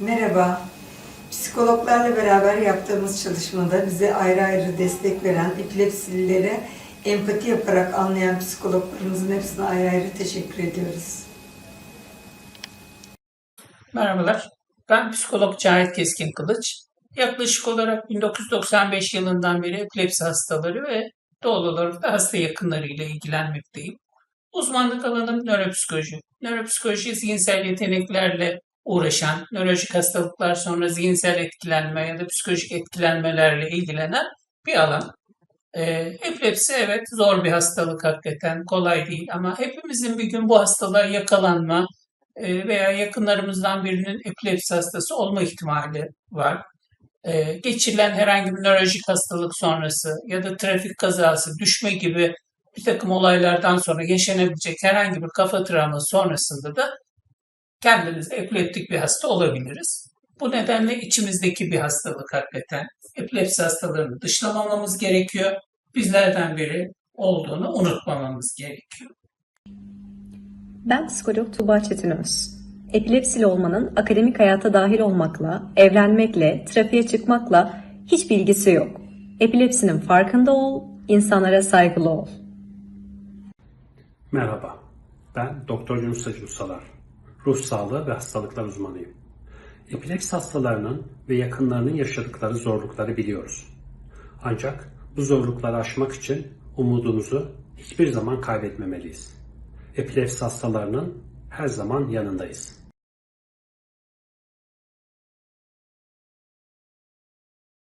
Merhaba. Psikologlarla beraber yaptığımız çalışmada bize ayrı ayrı destek veren epilepsililere empati yaparak anlayan psikologlarımızın hepsine ayrı ayrı teşekkür ediyoruz. Merhabalar, ben psikolog Cahit Keskin Kılıç. Yaklaşık olarak 1995 yılından beri epilepsi hastaları ve doğal olarak da hasta yakınlarıyla ilgilenmekteyim. Uzmanlık alanım nöropsikoloji. Nöropsikoloji zihinsel yeteneklerle uğraşan, nörolojik hastalıklar sonra zihinsel etkilenme ya da psikolojik etkilenmelerle ilgilenen bir alan. Ee, epilepsi evet zor bir hastalık hakikaten kolay değil ama hepimizin bir gün bu hastalığa yakalanma, e, veya yakınlarımızdan birinin epilepsi hastası olma ihtimali var. E, Geçirilen herhangi bir nörolojik hastalık sonrası ya da trafik kazası, düşme gibi bir takım olaylardan sonra yaşanabilecek herhangi bir kafa travması sonrasında da kendimiz epileptik bir hasta olabiliriz. Bu nedenle içimizdeki bir hastalık hakikaten. Epilepsi hastalarını dışlamamamız gerekiyor. Bizlerden biri olduğunu unutmamamız gerekiyor. Ben psikolog Tuğba Çetinöz. Epilepsili olmanın akademik hayata dahil olmakla, evlenmekle, trafiğe çıkmakla hiçbir ilgisi yok. Epilepsinin farkında ol, insanlara saygılı ol. Merhaba, ben Doktor Yunus Hacı Ustalar. Ruh sağlığı ve hastalıklar uzmanıyım. Epilepsi hastalarının ve yakınlarının yaşadıkları zorlukları biliyoruz. Ancak bu zorlukları aşmak için umudumuzu hiçbir zaman kaybetmemeliyiz. Epilepsi hastalarının her zaman yanındayız.